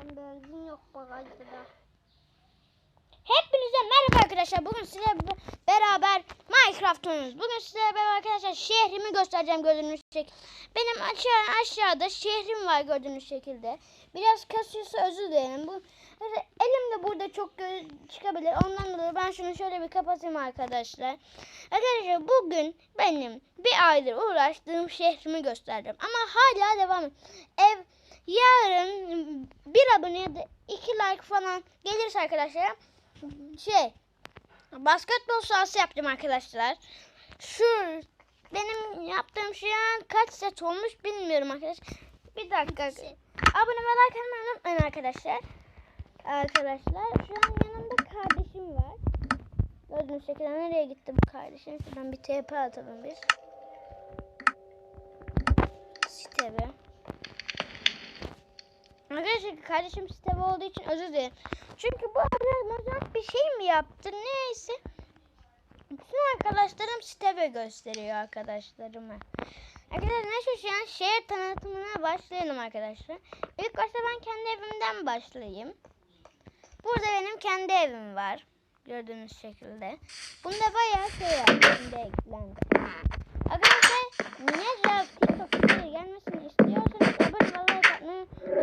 Lan benzin yok bagajda. Hepinize merhaba arkadaşlar. Bugün size be- beraber Minecraft oynuyoruz. Bugün size beraber arkadaşlar şehrimi göstereceğim gördüğünüz şekilde. Benim aşağı aşağıda şehrim var gördüğünüz şekilde. Biraz kasıyorsa özür dilerim. Bu böyle elim de burada çok çıkabilir. Ondan dolayı ben şunu şöyle bir kapatayım arkadaşlar. Arkadaşlar bugün benim bir aydır uğraştığım şehrimi göstereceğim. Ama hala devam ediyor. Ev yarın bir abone ya da iki like falan gelirse arkadaşlar şey basketbol sahası yaptım arkadaşlar. Şu benim yaptığım şey an kaç set olmuş bilmiyorum arkadaşlar. Bir dakika. Abone ve like atmayı unutmayın arkadaşlar. Arkadaşlar şu an yanımda kardeşim var. Gördüğünüz şekilde nereye gitti bu kardeşim? Şuradan bir TP atalım biz. Sitebe. Arkadaşlar kardeşim sitebe olduğu için özür dilerim. Çünkü bu arada mızrak bir şey mi yaptı neyse. Bütün arkadaşlarım sitebe gösteriyor arkadaşlarıma. Arkadaşlar neyse şu an şehir tanıtımına başlayalım arkadaşlar. İlk başta ben kendi evimden başlayayım. Burada benim kendi evim var. Gördüğünüz şekilde. Bunda bayağı şey var. Şimdi eklendi. Arkadaşlar niye TikTok videoları gelmesini istiyorsanız abone ve like atmayı ve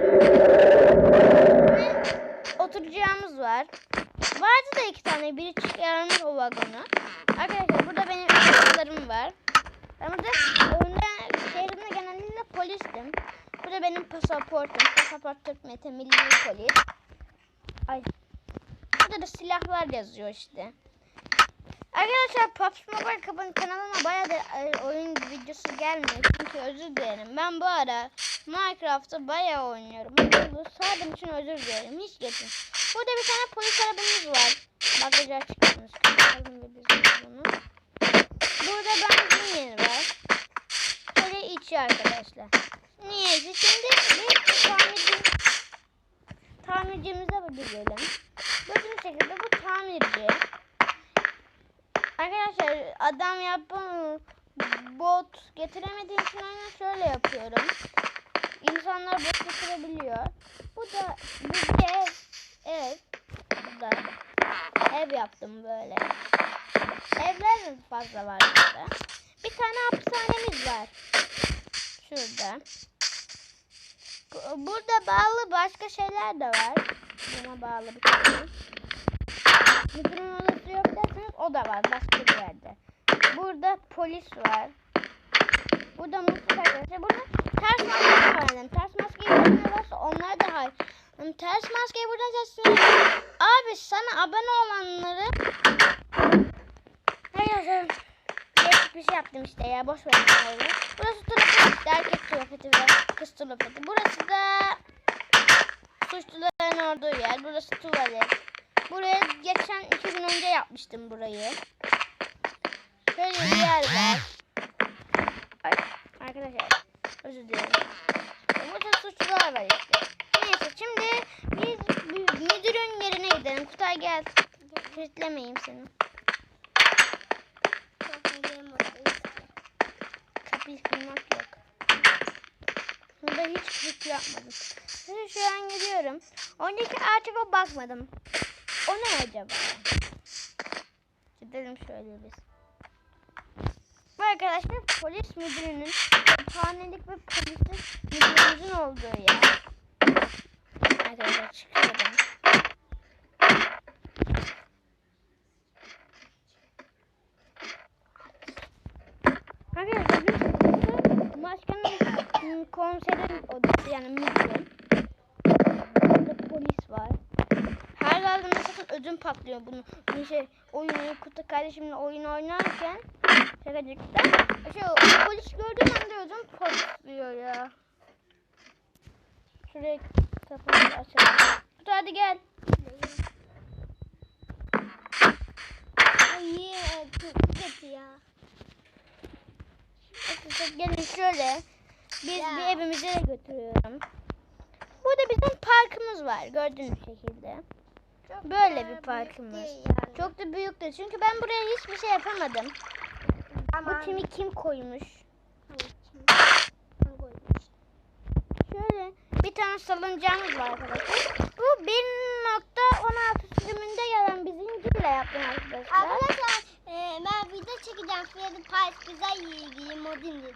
oturacağımız var. Vardı da iki tane. Biri çıkarmış o vagonu. Arkadaşlar burada benim arkadaşlarım var. Ben burada oyunda şehrimde genellikle polistim. Burada benim pasaportum. Pasaport Türk Mete Milli Polis. Ay. Burada da silahlar yazıyor işte. Arkadaşlar PUBG Mobile kapan- kanalıma bayağı da e, oyun videosu gelmiyor. Çünkü özür dilerim. Ben bu ara Minecraft'ı bayağı oynuyorum. Bu sağdım için özür dilerim. Hiç geçin. Burada bir tane polis arabamız var. Bagajı açıkladınız. Burada benzin yeri var. Şöyle içi arkadaşlar. Niyeyse şimdi bir tamirci, tamircimize gidelim. Gördüğünüz şekilde bu tamirci. Arkadaşlar adam yapın bot getiremediğim için aynen şöyle yapıyorum. İnsanlar bot getirebiliyor. Bu da bir ev. Ev. Bu da ev yaptım böyle. Evler mi fazla var burada? Bir tane hapishanemiz var. Şurada. Bu- Burada bağlı başka şeyler de var. Buna bağlı bir tane. Müdürün odası yok derseniz o da var başka bir yerde. Burada polis var. Burada musluk arkadaşlar. Burada ters maske var. Yani ters maskeyi bilenler varsa onlar da hayır. Yani ters maskeyi buradan sesleniyorum. Abi sana abone olanları değişik bir şey yaptım işte ya. Boş verin. Burası tuvaleti işte erkek tuvaleti ve kız tuvaleti. Burası da suçluların olduğu yer. Burası tuvalet. Buraya geçen iki gün önce yapmıştım burayı. Şöyle bir yer var. Arkadaşlar özür dilerim. Burada suçlular var işte. Neyse şimdi biz mü- müdürün yerine gidelim. Kutay gel. Kilitlemeyeyim seni. Kapıyı kırmak yok. Burada hiç kilit yapmadım. Şimdi şu an gidiyorum. Oradaki arşive bakmadım. O ne acaba? Gidelim şöyle biz. Arkadaşlar polis müdürünün hanelik ve polisin müdürümüzün olduğu yer. Arkadaşlar çıkıyorum. Arkadaşlar biz başkanın konserin odası yani müdürün. Burada polis var. Her geldiğinde sakın ödüm patlıyor bunu. Bir şey oyunu kutu kardeşimle oyun oynarken şakacıkta. O polis gördüğüm anda ödüm patlıyor ya. Şuraya kapıyı açalım. Kutu hadi gel. Ay çok kötü ya. Arkadaşlar gelin şöyle. Biz Ya. bir evimize de götürüyorum. Burada bizim parkımız var gördüğünüz şekilde. Çok Böyle bir parkımız. yani. Çok da büyük değil. Çünkü ben buraya hiçbir şey yapamadım. Bu timi kim koymuş? Şöyle bir tane salıncağımız var arkadaşlar. Bu 1.16 sürümünde gelen bir zincirle yaptım arkadaşlar. Arkadaşlar e, ben video çekeceğim. Fiyatı Paris güzel ilgili modin dedim.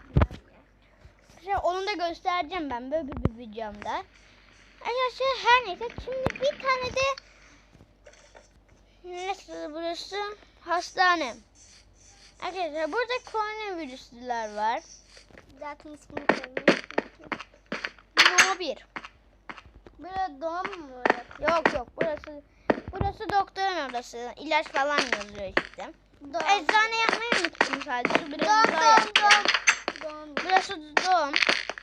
Şey, onu da göstereceğim ben böyle bir, bir videomda. Arkadaşlar her neyse şimdi bir tane de nasıl burası hastane. Arkadaşlar burada koronavirüsler var. Zaten ismini koymuş. No 1. Böyle doğum mu? Yok yok burası burası doktorun odası. İlaç falan yazıyor işte. Doğum. Eczane yapmayı unuttum sadece. Doğum, Biraz daha doğum, doğum. Doğum. Burası doğum.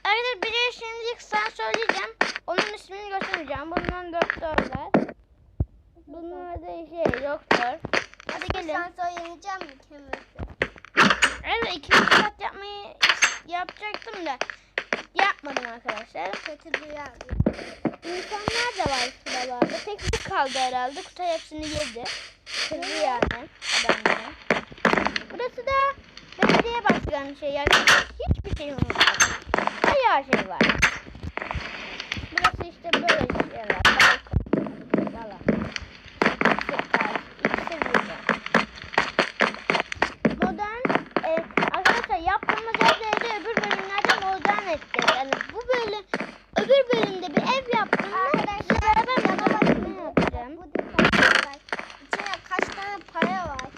Arkadaşlar bir şimdilik sen söyleyeceğim. Onun ismini göstermeyeceğim. Bundan doktorlar. Bunlar da şey doktor. Hadi gelin. Sen söyleyeceğim mi kemesi? Evet ikinci kat yapmayı yapacaktım da yapmadım arkadaşlar. Kötü duyar. İnsanlar da var şuralarda. Tek bir kaldı herhalde. Kutay hepsini yedi. Kızı yani adamların. Burası da belediye başkanı şey yani hiçbir şey unutmadım. Bayağı şey var. Burası işte böyle şeyler. Balkon falan. İksir tarzı, iksir gibi. Modern e, arkadaşlar yaptığımız evleri öbür bölümlerde modern edeceğiz. Yani bu bölüm öbür bölümde bir ev yaptım. Arkadaşlar beraber bana modern bakın. yapacağım. Bu detaylar var. İçine kaç tane para var?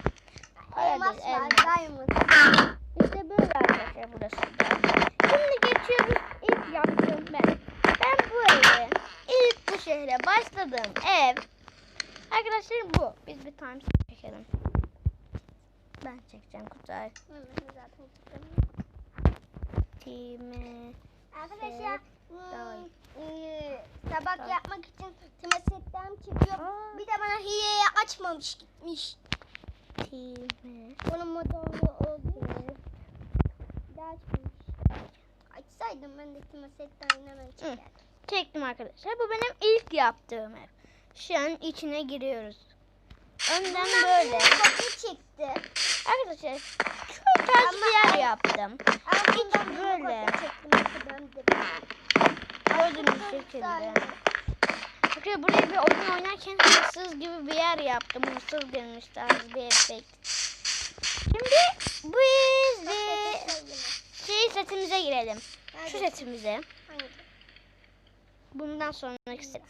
Para Elmas değil, var, elmas. diamond. İşte böyle arkadaşlar burası da. Şimdi geçiyoruz ilk yaptığım ben. Ben bu evi ilk bu şehre başladığım ev arkadaşlar bu. Biz bir tane çekelim. Ben çekeceğim Kutay. Time. Arkadaşlar e, tabak yapmak için tümesetten çıkıyor. Bir de bana hileyi açmamış gitmiş. Time. Onun motorlu. Bir de açmamış. Açsaydım ben de tümesetten hemen çekerdim. Çektim arkadaşlar. Bu benim ilk yaptığım ev. Şu an içine giriyoruz. Önden Bundan böyle. kopya çıktı. Arkadaşlar şu tarz Ama- bir yer yaptım. Bir böyle. Gördüğünüz şekilde. Arkadaşlar buraya bir oyun oynarken hırsız gibi bir yer yaptım. Hırsız gelmiş tarzı bir efekt. Şimdi de şey setimize girelim. Şu setimize. Bundan sonraki set.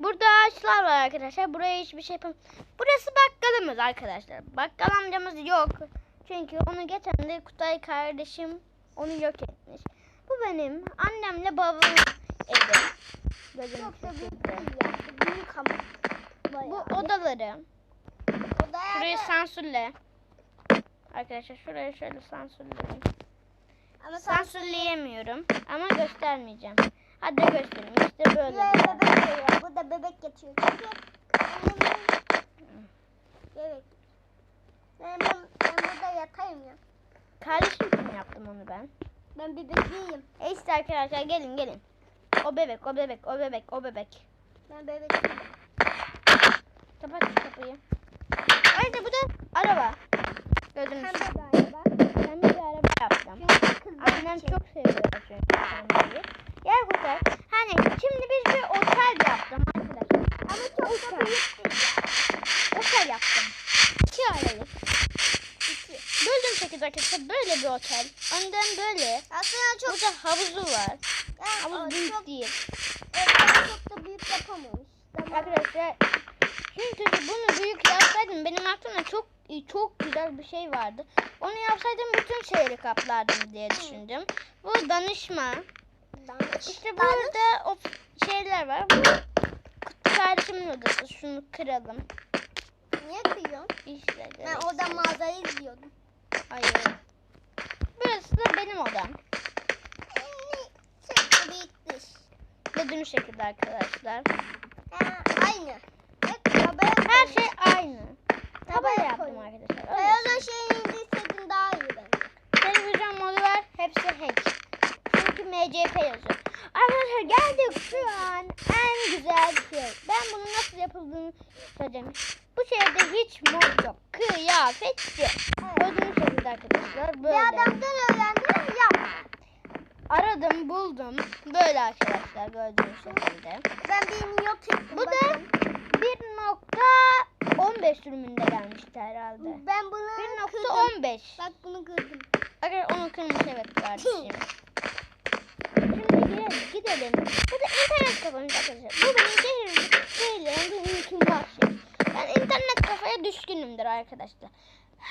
Burada ağaçlar var arkadaşlar. Buraya hiçbir şey yapam. Burası bakkalımız arkadaşlar. Bakkal amcamız yok. Çünkü onu geçen de Kutay kardeşim onu yok etmiş. Bu benim annemle babamın evi. Çok da büyük değil yani. Büyük ama. Bu odaları. Odaya Şurayı da- sansürle. Arkadaşlar şurayı şöyle sansürleyin. Ama Sansürleyemiyorum ama göstermeyeceğim. Hadi göstereyim. İşte böyle. Buraya bebek koyuyor. Burada bebek yatıyor. Çünkü annemin bebek. Ben, ben, ben burada yatayım ya. Kardeşim için yaptım onu ben. Ben bebek değilim. E işte arkadaşlar gelin gelin. O bebek, o bebek, o bebek, o bebek. Ben bebek değilim. Kapat kapıyı. Ayrıca bu da araba. Gördünüz. Pembe mü? galiba. Ben bir araba yaptım. Annem çok seviyor çünkü pembeyi. Gel Kutay. Her neyse şimdi biz bir otel yaptım arkadaşlar. Ama çok da büyük değil. Otel yaptım. İki ailelik. İki. Böldüm sekiz arkadaşlar. Böyle bir otel. Önden böyle. Aslında çok Burada havuzu var. yani, Havuz büyük çok, değil. evet, çok da büyük yapamamış. Tamam. Arkadaşlar çünkü bunu büyük yapsaydım benim aklımda çok çok güzel bir şey vardı. Onu yapsaydım bütün şehri kaplardım diye düşündüm. Bu danışma. Danış. İşte Danış. burada o şeyler var. Bu kardeşimin odası. Şunu kıralım. Niye kıyıyorsun? İşte. Ben orada mağazayı izliyordum. Hayır. Burası da benim odam. Yani çok da büyük değil. Gördüğünüz şekilde arkadaşlar. Ha, aynı. Ve tabaya Her şey aynı. Tabaya yaptım arkadaşlar. Beyazın şeyini indirseydin daha iyi bence. Televizyon modu var. Hepsi hack. Çünkü MCP yazıyor. Arkadaşlar geldik şu an en güzel şey. Ben bunun nasıl yapıldığını söyleyeceğim. Bu şehirde hiç mod yok. Kıyafet yok. Evet. Gördüğünüz şekilde arkadaşlar böyle. Bir adamdan öğrendim yap. Aradım buldum. Böyle arkadaşlar gördüğünüz şekilde. Ben bir not ettim. Bu da bakın. 1.15 sürümünde gelmişti herhalde. Ben bunu kırdım. 1.15. Bak bunu kırdım. Arkadaşlar onu kırmış evet kardeşim. Şimdi gidelim. gidelim. Bu da internet kafamız arkadaşlar. Bu benim şehrim. Şehirlerin bir mümkün var şey. Ben internet kafaya düşkünümdür arkadaşlar.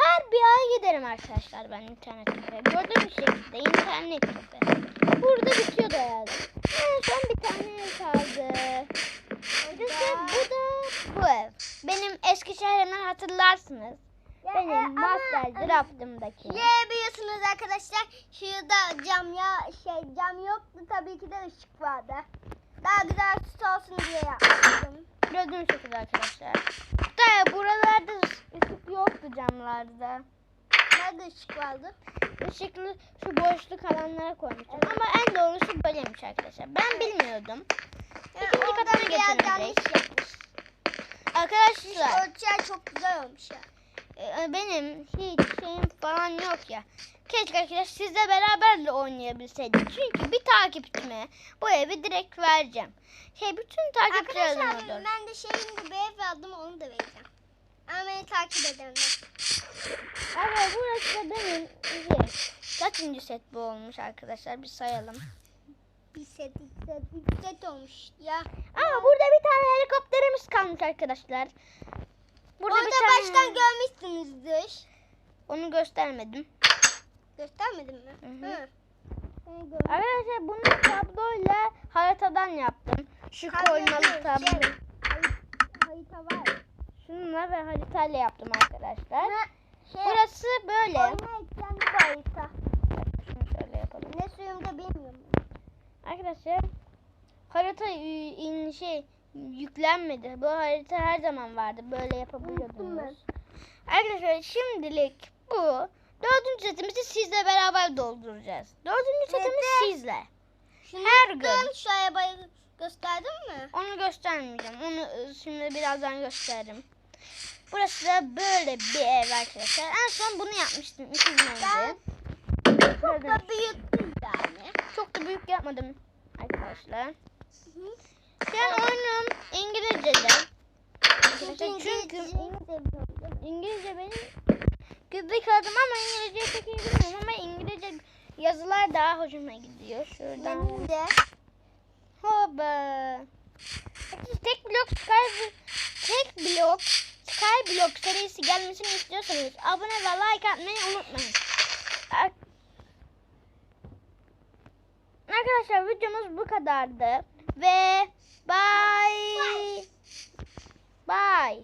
Her bir ay giderim arkadaşlar ben internet kafeye. Gördüğünüz şekilde internet kafe. Burada bitiyordu herhalde. En son bir tane ev kaldı. İşte bu da bu ev. Benim eski şehrimden hatırlarsınız. Ya, Benim e, master draftımdaki. Ye biliyorsunuz arkadaşlar. Şurada cam ya şey cam yoktu tabii ki de ışık vardı. Daha güzel süs olsun diye yaptım. Gördüğünüz şekilde arkadaşlar. Da buralarda ışık yoktu camlarda. Nerede ışık vardı? Işıklı şu boşluk alanlara koymuştum. Ama en doğrusu böyleymiş arkadaşlar. Ben bilmiyordum. Yani İkinci katına geçelim. Arkadaşlar Ölçüler çok güzel olmuş ya. e, benim hiç şeyim falan yok ya. Keşke arkadaşlar sizle beraber de oynayabilseydik. Çünkü bir takipçime bu evi direkt vereceğim. Şey bütün takipçilerden Arkadaşlar ben de şeyimde bir ev aldım onu da vereceğim. Ama beni takip edenler. Evet burası da benim şey. Kaçıncı set bu olmuş arkadaşlar bir sayalım. Bir set, iki set, üç set olmuş ya. Ama burada bir tane helikopterimiz kalmış arkadaşlar. Burada Orada bir tane... baştan görmüşsünüzdür. Onu göstermedim. Göstermedim mi? Hı hı. Hı. Arkadaşlar bunu tabloyla haritadan yaptım. Şu koymalı Şey, tablo. Harita var. Şununla ve haritayla yaptım arkadaşlar. Ha, şey, Burası böyle. harita. Şöyle yapalım. Ne suyumda bilmiyorum. Arkadaşlar harita in şey yüklenmedi. Bu harita her zaman vardı. Böyle yapabiliyordunuz. Arkadaşlar şimdilik bu. Dördüncü setimizi sizle beraber dolduracağız. Dördüncü setimiz sizle. Şunu Her gün. Şu arabayı gösterdin mi? Onu göstermeyeceğim. Onu e, şimdi birazdan gösteririm. Burası da böyle bir ev arkadaşlar. En son bunu yapmıştım iki gün önce. Ben çok da büyüttüm yani. Çok da büyük yapmadım arkadaşlar. Hı. Şu an oyunum İngilizce'de. Çünkü Çünkü seviyorum. İngilizce benim güzel adım ama İngilizce pek iyi bilmiyorum ama İngilizce yazılar daha hoşuma gidiyor. Şuradan. Benim de. Hoba. Tek blok Sky tek blok Sky blok serisi gelmesini istiyorsanız abone ve like atmayı unutmayın. Ar- Arkadaşlar videomuz bu kadardı ve bye. Bye.